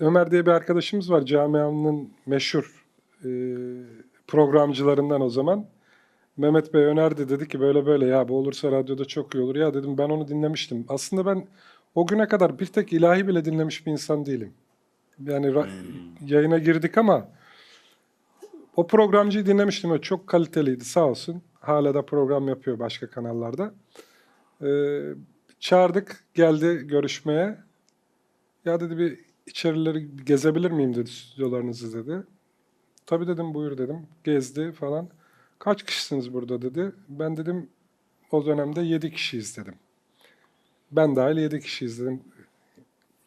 Ömer diye bir arkadaşımız var camianın meşhur e, programcılarından o zaman. Mehmet Bey önerdi dedi ki böyle böyle ya bu olursa radyoda çok iyi olur. Ya dedim ben onu dinlemiştim. Aslında ben o güne kadar bir tek ilahi bile dinlemiş bir insan değilim. Yani ra- yayına girdik ama o programcıyı dinlemiştim. O çok kaliteliydi sağ olsun. Hala da program yapıyor başka kanallarda. Ee, çağırdık geldi görüşmeye. Ya dedi bir içerileri gezebilir miyim dedi stüdyolarınızı dedi. Tabii dedim buyur dedim. Gezdi falan. Kaç kişisiniz burada dedi. Ben dedim o dönemde 7 kişiyiz dedim. Ben dahil 7 kişiyiz dedim.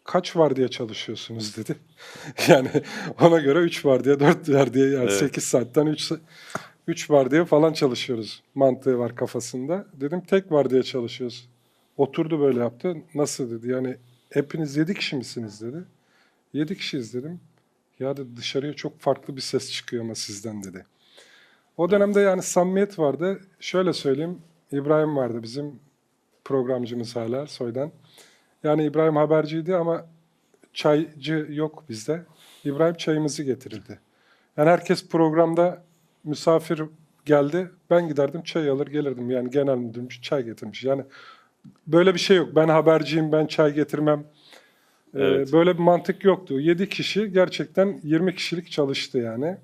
Kaç var diye çalışıyorsunuz dedi. yani ona göre 3 var diye 4 var diye yani Evet. 8 saatten 3 3 var diye falan çalışıyoruz. Mantığı var kafasında. Dedim tek var diye çalışıyoruz. Oturdu böyle yaptı. Nasıl dedi. Yani hepiniz 7 kişi misiniz dedi. 7 kişiyiz dedim. Ya dedi dışarıya çok farklı bir ses çıkıyor ama sizden dedi. O dönemde yani samimiyet vardı. Şöyle söyleyeyim. İbrahim vardı bizim programcımız hala soydan. Yani İbrahim haberciydi ama çaycı yok bizde. İbrahim çayımızı getirirdi. Yani herkes programda misafir geldi. Ben giderdim çay alır gelirdim. Yani genel müdürmüş çay getirmiş. Yani böyle bir şey yok. Ben haberciyim ben çay getirmem. Ee, Evet. Böyle bir mantık yoktu. 7 kişi gerçekten 20 kişilik çalıştı yani.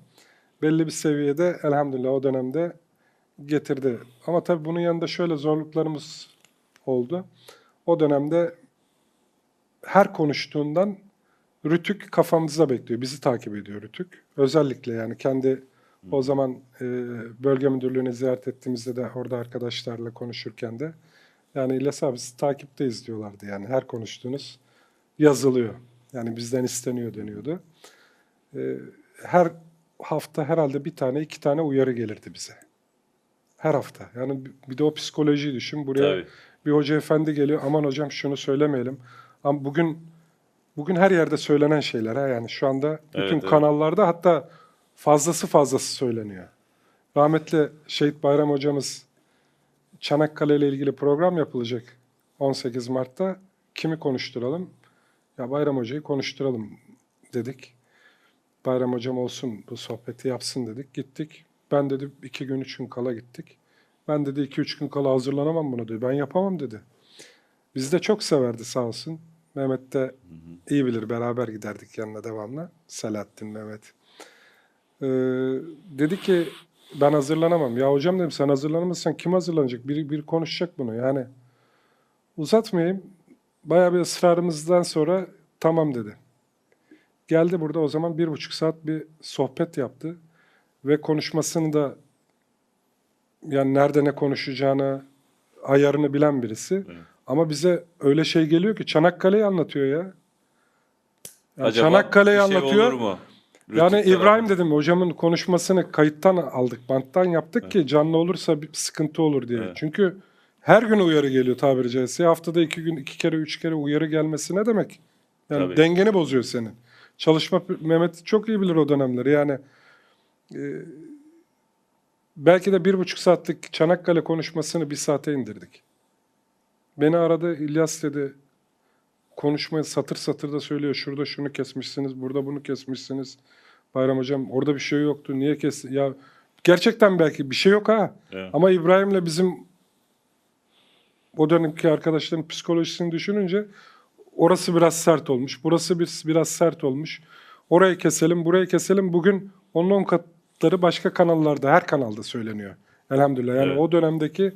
Belli bir seviyede elhamdülillah o dönemde getirdi. Ama tabii bunun yanında şöyle zorluklarımız oldu. O dönemde her konuştuğundan Rütük kafamızda bekliyor. Bizi takip ediyor Rütük. Özellikle yani kendi o zaman e, bölge müdürlüğüne ziyaret ettiğimizde de orada arkadaşlarla konuşurken de yani İlyas abi siz takipteyiz diyorlardı yani her konuştuğunuz yazılıyor. Yani bizden isteniyor deniyordu. E, her hafta herhalde bir tane iki tane uyarı gelirdi bize. Her hafta. Yani bir- bir de o psikolojiyi düşün. Buraya Tabii. bir hoca efendi geliyor. Aman hocam şunu söylemeyelim. Ama bugün bugün her yerde söylenen şeyler ha yani şu anda bütün Evet, evet. kanallarda hatta fazlası fazlası söyleniyor. Rahmetli Şehit Bayram hocamız Çanakkale ile ilgili program yapılacak 18 Mart'ta. Kimi konuşturalım? Ya Bayram hocayı konuşturalım dedik. Bayram hocam olsun bu sohbeti yapsın dedik. Gittik. Ben dedi iki gün üç gün kala gittik. Ben dedi iki üç gün kala hazırlanamam bunu dedi. Ben yapamam dedi. Bizi de çok severdi sağ olsun. Mehmet de iyi bilir beraber giderdik yanına devamlı. Selahattin Mehmet. Ee, dedi ki ben hazırlanamam. Ya hocam dedim sen hazırlanamazsan kim hazırlanacak? Biri, biri konuşacak bunu yani. Uzatmayayım. Bayağı bir ısrarımızdan sonra tamam dedi. Geldi burada o zaman bir buçuk saat bir sohbet yaptı. Ve konuşmasını da yani nerede ne konuşacağını ayarını bilen birisi. Evet. Ama bize öyle şey geliyor ki Çanakkale'yi anlatıyor ya. Yani Acaba Çanakkale'yi şey anlatıyor. olur mu? Yani İbrahim dedim hocamın konuşmasını kayıttan aldık, banttan yaptık ki canlı olursa bir sıkıntı olur diye. Evet. Çünkü her gün uyarı geliyor tabiri caizse. Haftada iki gün, iki kere, üç kere uyarı gelmesi ne demek? Yani Tabii. dengeni bozuyor senin. Çalışma Mehmet çok iyi bilir o dönemleri. Yani e, belki de bir buçuk saatlik Çanakkale konuşmasını bir saate indirdik. Beni aradı İlyas dedi konuşmayı satır satır da söylüyor. Şurada şunu kesmişsiniz, burada bunu kesmişsiniz. Bayram hocam orada bir şey yoktu. Niye kes? Ya gerçekten belki bir şey yok ha. Evet. Ama İbrahim'le bizim o dönemki arkadaşların psikolojisini düşününce orası biraz sert olmuş. Burası bir, biraz sert olmuş. Orayı keselim, burayı keselim. Bugün onun on katları başka kanallarda, her kanalda söyleniyor. Elhamdülillah. Yani Evet. o dönemdeki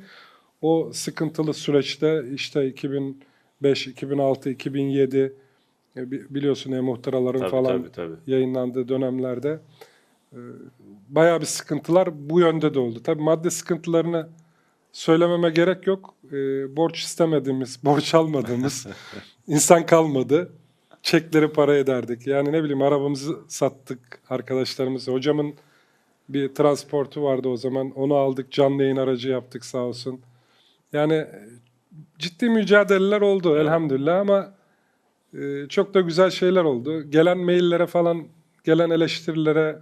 o sıkıntılı süreçte işte 2005, 2006, 2007 e, bi- biliyorsun e-muhtıraların Tabii, falan tabii, tabii. yayınlandığı dönemlerde e, bayağı bir sıkıntılar bu yönde de oldu. Tabii madde sıkıntılarını söylememe gerek yok. E, borç istemediğimiz, borç almadığımız insan kalmadı. Çekleri para ederdik. Yani ne bileyim arabamızı sattık arkadaşlarımız. Hocamın bir transportu vardı o zaman. Onu aldık. Canlı yayın aracı yaptık sağ olsun. Yani e, ciddi mücadeleler oldu elhamdülillah ama e, çok da güzel şeyler oldu. Gelen maillere falan, gelen eleştirilere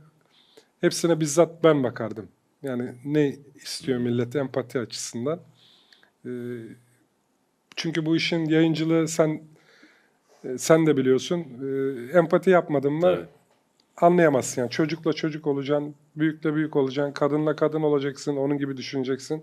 hepsine bizzat ben bakardım. Yani ne istiyor millet empati açısından. E, çünkü bu işin yayıncılığı sen E, sen de biliyorsun. E, empati yapmadın mı Tabii. anlayamazsın. Yani çocukla çocuk olacaksın, büyükle büyük olacaksın, kadınla kadın olacaksın, onun gibi düşüneceksin.